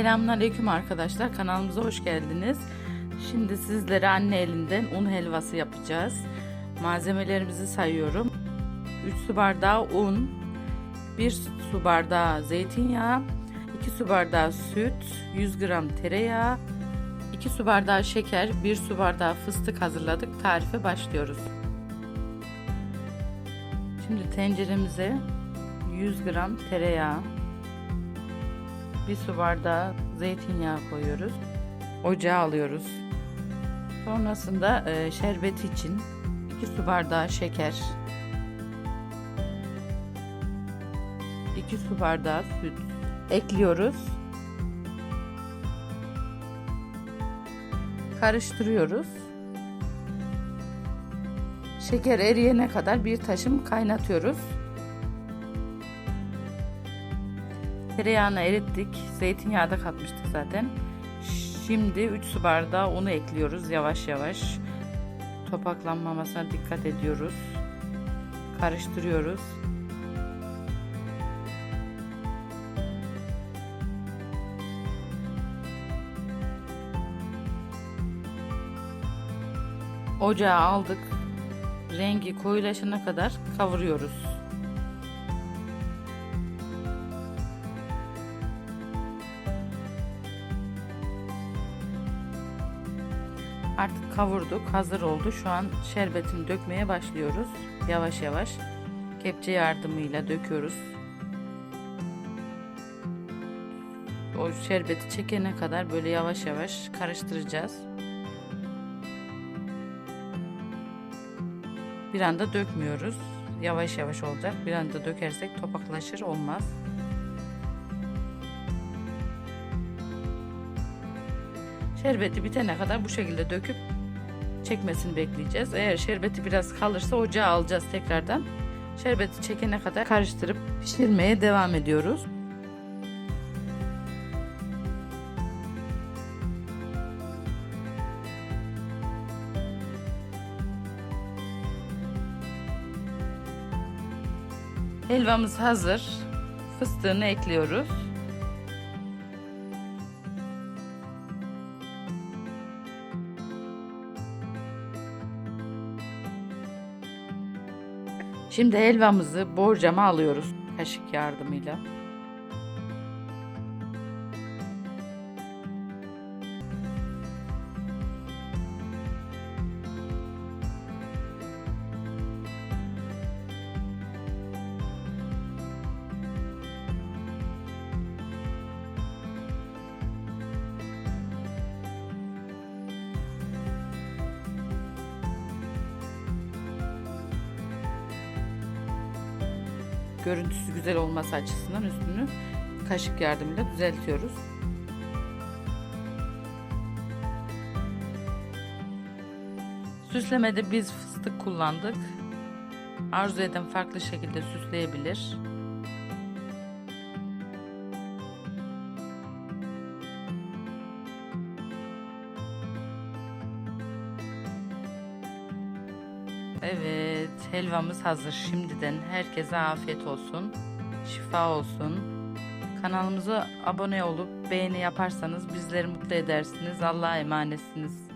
Selamünaleyküm arkadaşlar. Kanalımıza hoş geldiniz. Şimdi sizlere anne elinden un helvası yapacağız. Malzemelerimizi sayıyorum. 3 su bardağı un, 1 su bardağı zeytinyağı, 2 su bardağı süt, 100 gram tereyağı, 2 su bardağı şeker, 1 su bardağı fıstık hazırladık. Tarife başlıyoruz. Şimdi tenceremize 100 gram tereyağı, bir su bardağı zeytinyağı koyuyoruz. Ocağa alıyoruz. Sonrasında e, şerbeti için 2 su bardağı şeker, 2 su bardağı süt ekliyoruz. Karıştırıyoruz. Şeker eriyene kadar bir taşım kaynatıyoruz. Tereyağını erittik. Zeytinyağı da katmıştık zaten. Şimdi 3 su bardağı unu ekliyoruz yavaş yavaş. Topaklanmamasına dikkat ediyoruz. Karıştırıyoruz. Ocağa aldık. Rengi koyulaşana kadar kavuruyoruz. Artık kavurduk, hazır oldu. Şu an şerbetini dökmeye başlıyoruz. Yavaş yavaş kepçe yardımıyla döküyoruz. O şerbeti çekene kadar böyle yavaş yavaş karıştıracağız. Bir anda dökmüyoruz. Yavaş yavaş olacak. Bir anda dökersek topaklaşır olmaz. Şerbeti bitene kadar bu şekilde döküp çekmesini bekleyeceğiz. Eğer şerbeti biraz kalırsa ocağa alacağız tekrardan. Şerbeti çekene kadar karıştırıp pişirmeye devam ediyoruz. Helvamız hazır. Fıstığını ekliyoruz. Şimdi helvamızı borcama alıyoruz kaşık yardımıyla. Görüntüsü güzel olması açısından üstünü kaşık yardımıyla düzeltiyoruz. Süslemede biz fıstık kullandık. Arzu eden farklı şekilde süsleyebilir. Evet, helvamız hazır. Şimdiden herkese afiyet olsun. Şifa olsun. Kanalımıza abone olup beğeni yaparsanız bizleri mutlu edersiniz. Allah'a emanetsiniz.